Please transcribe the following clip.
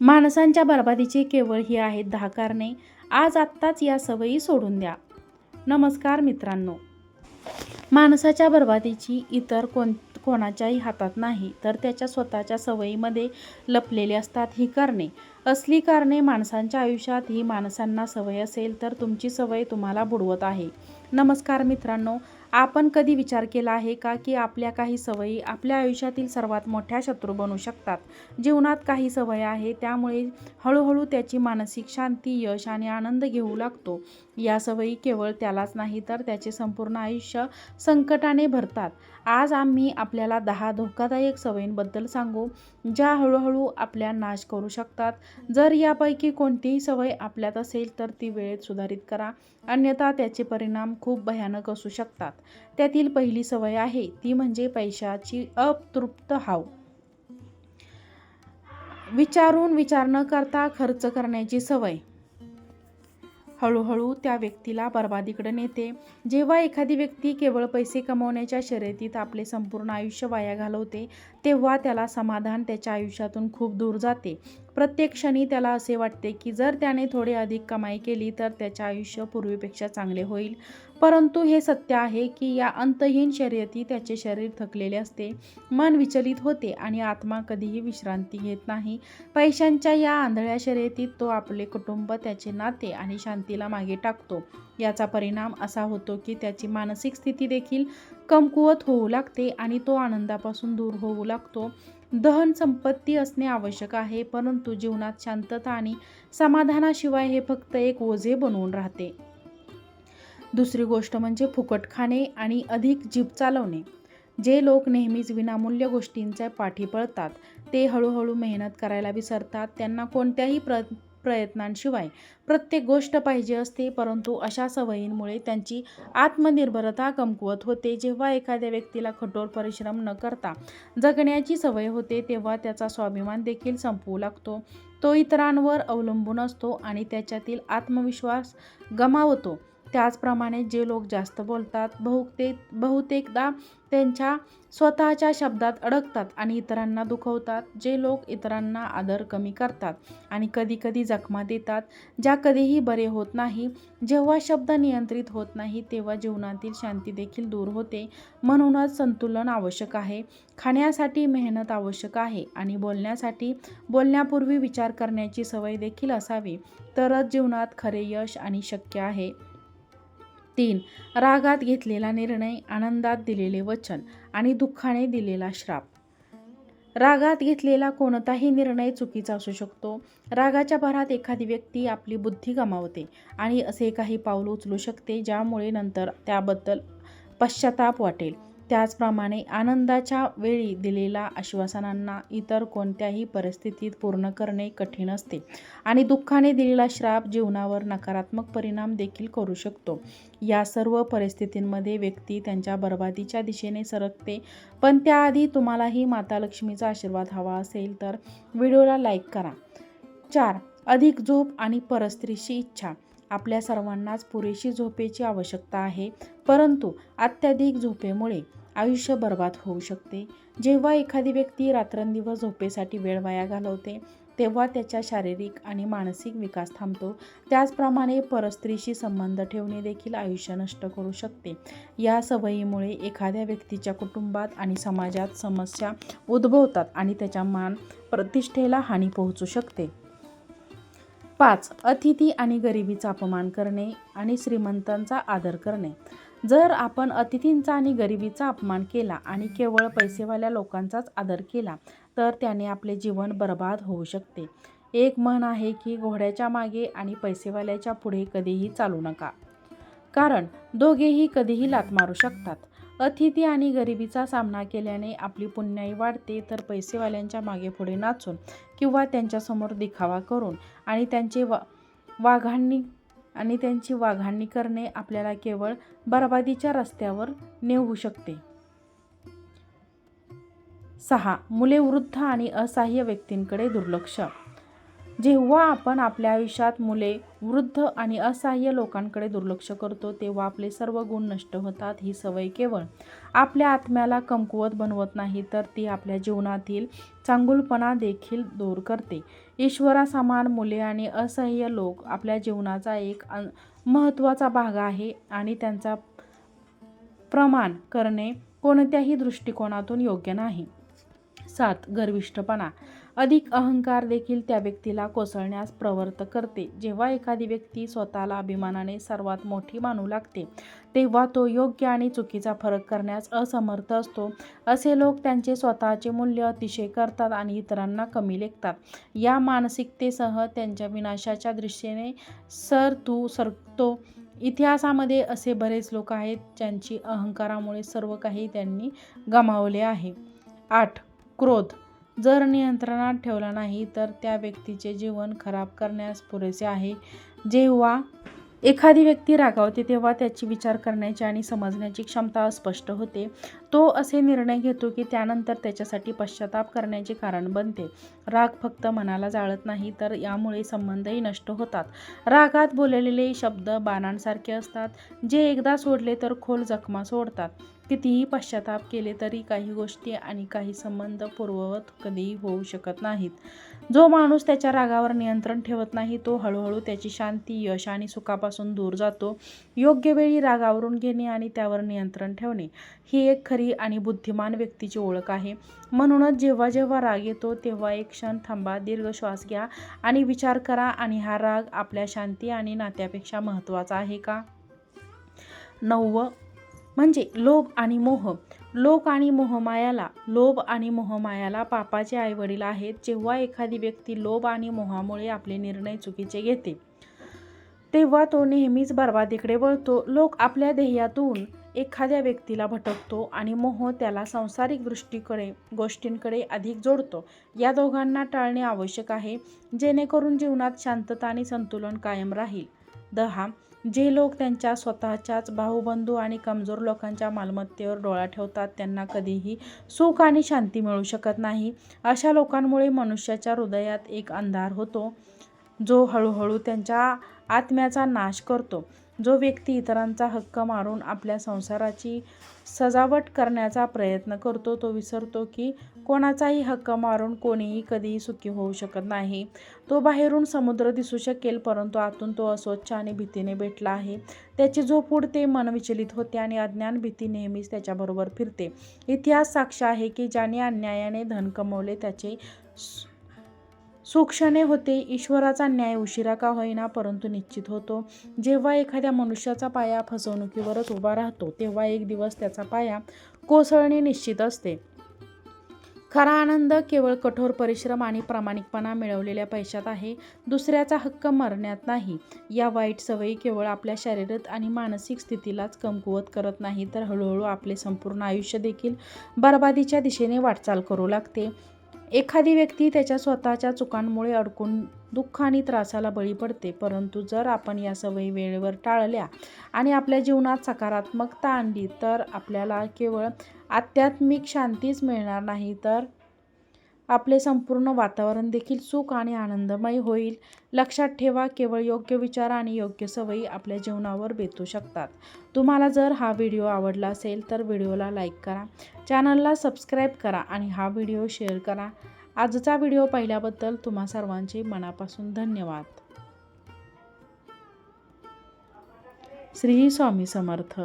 माणसांच्या बरबादीची केवळ ही आहेत दहा कारणे. आज आत्ताच या सवयी सोडून द्या. नमस्कार मित्रांनो. माणसाच्या बरबादीची इतर कोण कोणाच्याही हातात नाही तर त्याच्या स्वतःच्या सवयीमध्ये लपलेली असतात ही कारणे. असली कारणे माणसांच्या आयुष्यात ही माणसांना सवय असेल तर तुमची सवय तुम्हाला बुडवत आहे. नमस्कार मित्रांनो. आपण कधी विचार केला आहे का की आपल्या काही सवयी आपल्या आयुष्यातील सर्वात मोठ्या शत्रू बनू शकतात? जीवनात काही सवय आहे त्यामुळे हळूहळू त्याची मानसिक शांती यश आणि आनंद घेऊ लागतो. या सवयी केवळ त्यालाच नाही तर त्याचे संपूर्ण आयुष्य संकटाने भरतात. आज आम्ही आपल्याला दहा धोकादायक सवयींबद्दल सांगू ज्या हळूहळू आपल्या नाश करू शकतात. जर यापैकी कोणतीही सवय आपल्यात असेल तर ती वेळेत सुधारित करा. अन्यथा त्याचे परिणाम खूप भयानक असू शकतात. त्यातील पहिली सवय आहे ती म्हणजे पैशाची अतृप्त हाव. विचारून विचार न करता खर्च करण्याची सवय. हळूहळू त्या व्यक्तीला बर्बादीकडे नेते. जेव्हा एखादी व्यक्ती केवळ पैसे कमवण्याच्या शर्यतीत आपले संपूर्ण आयुष्य वाया घालवते तेव्हा त्याला समाधान त्याच्या आयुष्यातून खूप दूर जाते. प्रत्येक क्षणी त्याला असे वाटते की जर त्याने थोडे अधिक कमाई केली तर त्याचे आयुष्य पूर्वीपेक्षा चांगले होईल. परंतु हे सत्य आहे की या अंतहीन शर्यती त्याचे शरीर थकलेले असते मन विचलित होते आणि आत्मा कधीही विश्रांती घेत नाही. पैशांच्या या आंधळ्या शर्यतीत तो आपले कुटुंब त्याचे नाते आणि शांतीला मागे टाकतो. याचा परिणाम असा होतो की त्याची मानसिक स्थिती देखील कमकुवत होऊ लागते आणि तो आनंदापासून दूर होऊ लागतो. दहन संपत्ती असणे आवश्यक आहे परंतु जीवनात शांतता आणि समाधानाशिवाय हे फक्त एक ओझे बनवून राहते. दुसरी गोष्ट म्हणजे फुकट खाणे आणि अधिक जीभ चालवणे. जे लोक नेहमीच विनामूल्य गोष्टींच्या पाठी पळतात ते हळूहळू मेहनत करायला विसरतात त्यांना कोणत्याही प्र प्रयत्नांशिवाय प्रत्येक गोष्ट पाहिजे असते परंतु अशा सवयींमुळे त्यांची आत्मनिर्भरता कमकुवत होते. जेव्हा एखाद्या व्यक्तीला कठोर परिश्रम न करता जगण्याची सवय होते तेव्हा त्याचा स्वाभिमान देखील संपवू लागतो. तो इतरांवर अवलंबून असतो आणि त्याच्यातील आत्मविश्वास गमावतो. त्याचप्रमाणे जे लोक जास्त बोलतात बहुतेक बहुतेकदा त्यांच्या स्वतःच्या शब्दात अडकतात आणि इतरांना दुखवतात जे लोक इतरांना आदर कमी करतात आणि कधीकधी जखमा देतात ज्या कधीही बरे होत नाही. जेव्हा शब्द नियंत्रित होत नाही तेव्हा जीवनातील शांती देखील दूर होते. म्हणूनच संतुलन आवश्यक आहे. खाण्यासाठी मेहनत आवश्यक आहे आणि बोलण्यासाठी बोलण्यापूर्वी विचार करण्याची सवय देखील असावी. तरच जीवनात खरे यश आणि शक्य आहे. तीन रागात घेतलेला निर्णय आनंदात दिलेले वचन आणि दुःखाने दिलेला श्राप. रागात घेतलेला कोणताही निर्णय चुकीचा असू शकतो. रागाच्या भरात एखादी व्यक्ती आपली बुद्धी गमावते आणि असे काही पाऊल उचलू शकते ज्यामुळे नंतर त्याबद्दल पश्चाताप वाटेल. त्याचप्रमाणे आनंदाच्या वेळी दिलेल्या आश्वासनांना इतर कोणत्याही परिस्थितीत पूर्ण करणे कठीण असते. आणि दुःखाने दिलेला श्राप जीवनावर नकारात्मक परिणाम देखील करू शकतो. या सर्व परिस्थितींमध्ये व्यक्ती त्यांच्या बर्बादीच्या दिशेने सरकते. पण त्याआधी तुम्हालाही माता लक्ष्मीचा आशीर्वाद हवा असेल तर व्हिडिओला लाईक करा. चार अधिक झोप आणि परस्त्रीची इच्छा. आपल्या सर्वांनाच पुरेशी झोपेची आवश्यकता आहे. परंतु अत्याधिक झोपेमुळे आयुष्य बर्बाद होऊ शकते. जेव्हा एखादी व्यक्ती रात्रंदिवस झोपेसाठी वेळ वाया घालवते तेव्हा त्याच्या शारीरिक आणि मानसिक विकास थांबतो. त्याचप्रमाणे परस्त्रीशी संबंध ठेवणे देखील आयुष्य नष्ट करू शकते. या सवयीमुळे एखाद्या व्यक्तीच्या कुटुंबात आणि समाजात समस्या उद्भवतात आणि त्याच्या मान प्रतिष्ठेला हानी पोहोचू शकते. पाच अतिथी आणि गरिबीचा अपमान करणे आणि श्रीमंतांचा आदर करणे. जर आपण अतिथींचा आणि गरिबीचा अपमान केला आणि केवळ पैसेवाल्या लोकांचाच आदर केला तर त्याने आपले जीवन बर्बाद होऊ शकते. एक म्हण आहे की घोड्याच्या मागे आणि पैसेवाल्याच्या पुढे कधीही चालू नका. कारण दोघेही कधीही लात मारू शकतात. अतिथी आणि गरिबीचा सामना केल्याने आपली पुण्याई वाढते तर पैसेवाल्यांच्या मागे पुढे नाचून किंवा त्यांच्यासमोर दिखावा करून आणि त्यांचे वा वाघांनी आणि त्यांची वाघांनी करणे आपल्याला केवळ बरबादीच्या रस्त्यावर नेऊ शकते. सहा. मुले वृद्ध आणि असहाय्य व्यक्तींकडे दुर्लक्ष जेव्हा आपण आपल्या आयुष्यात मुले वृद्ध आणि असहाय्य लोकांकडे दुर्लक्ष करतो तेव्हा आपले सर्व गुण नष्ट होतात ही सवय केवळ आपल्या आत्म्याला कमकुवत बनवत नाही तर ती आपल्या जीवनातील चांगुलपणा देखील दूर करते. ईश्वरासमान मुले आणि असहाय्य लोक आपल्या जीवनाचा एक महत्त्वाचा भाग आहे आणि त्यांचा प्रमाण करणे कोणत्याही दृष्टिकोनातून योग्य नाही. सात गर्विष्ठपणा. अधिक अहंकार देखील त्या व्यक्तीला कोसळण्यास प्रवृत्त करते. जेव्हा एखादी व्यक्ती स्वतःला अभिमानाने सर्वात मोठी मानू लागते तेव्हा तो योग्य आणि चुकीचा फरक करण्यास असमर्थ असतो. असे लोक त्यांचे स्वतःचे मूल्य अतिशय करतात आणि इतरांना कमी लेखतात. या मानसिकतेसह त्यांच्या विनाशाच्या दृष्टीने सर तू सरतो इतिहासामध्ये असे बरेच लोक आहेत ज्यांची अहंकारामुळे सर्व काही त्यांनी गमावले आहे. आठ. क्रोध. जर नियंत्रणात ठेवला नाही तर त्या व्यक्तीचे जीवन खराब करण्यास पुरेसे आहे. जेव्हा एखादी व्यक्ती रागावते तेव्हा त्याची विचार करण्याची आणि समजण्याची क्षमता अस्पष्ट होते. तो असे निर्णय घेतो की त्यानंतर त्याच्यासाठी पश्चाताप करण्याचे कारण बनते. राग फक्त मनाला जाळत नाही तर यामुळे संबंधही नष्ट होतात. रागात बोललेले शब्द बाणांसारखे असतात. जे एकदा सोडले तर खोल जखमा सोडतात. कितीही पश्चाताप केले तरी काही गोष्टी आणि काही संबंध पूर्ववत कधीही होऊ शकत नाहीत. जो माणूस त्याच्या रागावर नियंत्रण ठेवत नाही तो हळूहळू त्याची शांती यश आणि सुखापासून दूर जातो. योग्य वेळी रागावरून घेणे आणि त्यावर नियंत्रण ठेवणे ही एक खरी आणि बुद्धिमान व्यक्तीची ओळख आहे. म्हणूनच जेव्हा जेव्हा राग येतो तेव्हा एक क्षण थांबा दीर्घ श्वास घ्या आणि विचार करा आणि हा राग आपल्या शांती आणि नात्यापेक्षा महत्त्वाचा आहे का? नववं म्हणजे लोभ आणि मोह. लोक आणि मोहमायाला लोभ आणि मोहमायाला पापाचे आईवडील आहेत जेव्हा एखादी व्यक्ती लोभ आणि मोहामुळे आपले निर्णय चुकीचे घेते तेव्हा तो नेहमीच बर्बादीकडे वळतो. लोक आपल्या ध्येयातून एखाद्या व्यक्तीला भटकतो आणि मोह त्याला सांसारिक दृष्टीकडे गोष्टींकडे अधिक जोडतो. या दोघांना टाळणे आवश्यक आहे जेणेकरून जीवनात शांतता आणि संतुलन कायम राहील. दहा जे लोक त्यांच्या स्वतःच्याच भाऊबंधू आणि कमजोर लोकांच्या मालमत्तेवर डोळा ठेवतात त्यांना कधीही सुख आणि शांती मिळू शकत नाही. अशा लोकांमुळे मनुष्याच्या हृदयात एक अंधार होतो जो हळूहळू त्यांच्या आत्म्याचा नाश करतो. जो व्यक्ती इतरांचा हक्क मारून आपल्या संसाराची सजावट करण्याचा प्रयत्न करतो तो विसरतो की कोणाचाही हक्क मारून कोणीही कधीही सुखी होऊ शकत नाही. तो बाहेरून समुद्र दिसू शकेल परंतु आतून तो अस्वच्छ आणि भीतीने भेटला आहे. त्याची झोप उडते मन विचलित होते आणि अज्ञान भीती नेहमीच त्याच्याबरोबर फिरते. इतिहास साक्ष आहे की ज्याने अन्यायाने धन कमवले त्याचे सुक्षणे होते ईश्वराचा न्याय उशिरा का होईना परंतु निश्चित होतो. जेव्हा एखाद्या मनुष्याचा पाया फसवणुकीवरच उभा राहतो तेव्हा एक दिवस त्याचा पाया कोसळणे निश्चित असते. खरा आनंद केवळ कठोर परिश्रम आणि प्रामाणिकपणा मिळवलेल्या पैशात आहे दुसऱ्याचा हक्क मरण्यात नाही. या वाईट सवयी केवळ आपल्या शारीरिक आणि मानसिक स्थितीलाच कमकुवत करत नाही तर हळूहळू आपले संपूर्ण आयुष्य देखील बर्बादीच्या दिशेने वाटचाल करू लागते. एखादी व्यक्ती त्याच्या स्वतःच्या चुकांमुळे अडकून दुःख आणि त्रासाला बळी पडते परंतु जर आपण या सवयी वेळेवर टाळल्या आणि आपल्या जीवनात सकारात्मकता आणली तर आपल्याला केवळ आध्यात्मिक शांतीच मिळणार नाही तर आपले संपूर्ण वातावरण देखील सुख आणि आनंदमय होईल. लक्षात ठेवा केवळ योग्य विचार आणि योग्य सवयी आपल्या जीवनावर बेतू शकतात. तुम्हाला जर हा व्हिडिओ आवडला असेल तर व्हिडिओला लाईक करा चॅनलला सबस्क्राईब करा आणि हा व्हिडिओ शेअर करा. आजचा व्हिडिओ पाहिल्याबद्दल तुम्हा सर्वांचे मनापासून धन्यवाद. श्री स्वामी समर्थ.